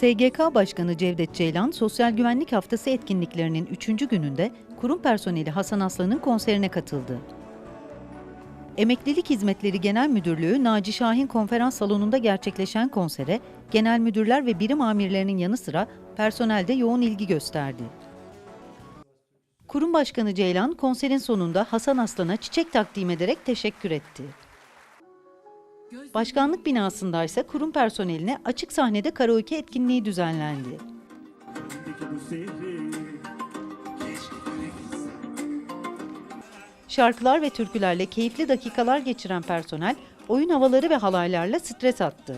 SGK Başkanı Cevdet Ceylan, Sosyal Güvenlik Haftası etkinliklerinin 3. gününde kurum personeli Hasan Aslan'ın konserine katıldı. Emeklilik Hizmetleri Genel Müdürlüğü Naci Şahin Konferans Salonu'nda gerçekleşen konsere genel müdürler ve birim amirlerinin yanı sıra personel de yoğun ilgi gösterdi. Kurum Başkanı Ceylan konserin sonunda Hasan Aslan'a çiçek takdim ederek teşekkür etti. Başkanlık binasında ise kurum personeline açık sahnede karaoke etkinliği düzenlendi. Şarkılar ve türkülerle keyifli dakikalar geçiren personel oyun havaları ve halaylarla stres attı.